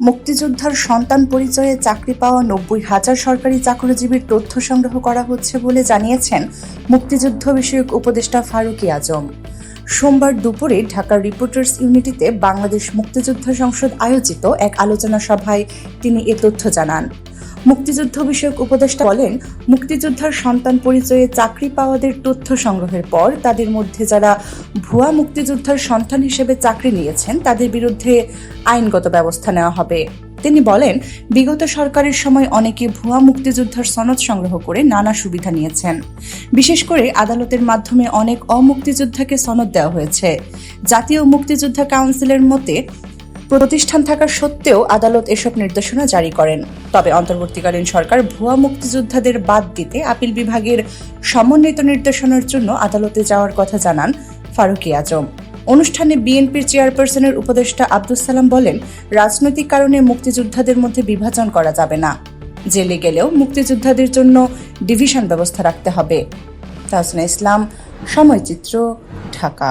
মুক্তিযোদ্ধার সন্তান পরিচয়ে চাকরি পাওয়া নব্বই হাজার সরকারি চাকরিজীবীর তথ্য সংগ্রহ করা হচ্ছে বলে জানিয়েছেন মুক্তিযুদ্ধ বিষয়ক উপদেষ্টা ফারুক আজম। সোমবার দুপুরে ঢাকার রিপোর্টার্স ইউনিটিতে বাংলাদেশ মুক্তিযোদ্ধা সংসদ আয়োজিত এক আলোচনা সভায় তিনি এ তথ্য জানান। মুক্তিযুদ্ধ বিষয়ক উপদেষ্টা বলেন, মুক্তিযোদ্ধার সন্তান পরিচয়ে চাকরি পাওয়াদের তথ্য সংগ্রহের পর তাদের মধ্যে যারা ভুয়া মুক্তিযোদ্ধার সন্তান হিসেবে চাকরি নিয়েছেন, তাদের বিরুদ্ধে আইনগত ব্যবস্থা নেওয়া হবে। তিনি বলেন, বিগত সরকারের সময় অনেকে ভুয়া মুক্তিযোদ্ধার সনদ সংগ্রহ করে নানা সুবিধা নিয়েছেন। বিশেষ করে আদালতের মাধ্যমে অনেক অমুক্তিযোদ্ধাকে সনদ দেওয়া হয়েছে। জাতীয় মুক্তিযোদ্ধা কাউন্সিলের মতে প্রতিষ্ঠান থাকা সত্ত্বেও আদালত এসব নির্দেশনা জারি করেন। তবে অন্তর্বর্তীকালীন সরকার ভুয়া মুক্তিযোদ্ধাদের বাদ দিতে আপিল বিভাগের সমন্বিত নির্দেশনার জন্য আদালতে যাওয়ার কথা জানান ফারুকী আজম। অনুষ্ঠানে বিএনপির চেয়ারপারসনের উপদেষ্টা আব্দুল সালাম বলেন, রাজনৈতিক কারণে মুক্তিযোদ্ধাদের মধ্যে বিভাজন করা যাবে না। জেলে গেলেও মুক্তিযোদ্ধাদের জন্য ডিভিশন ব্যবস্থা রাখতে হবে। তাহসিনা ইসলাম সময়চিত্র ঢাকা।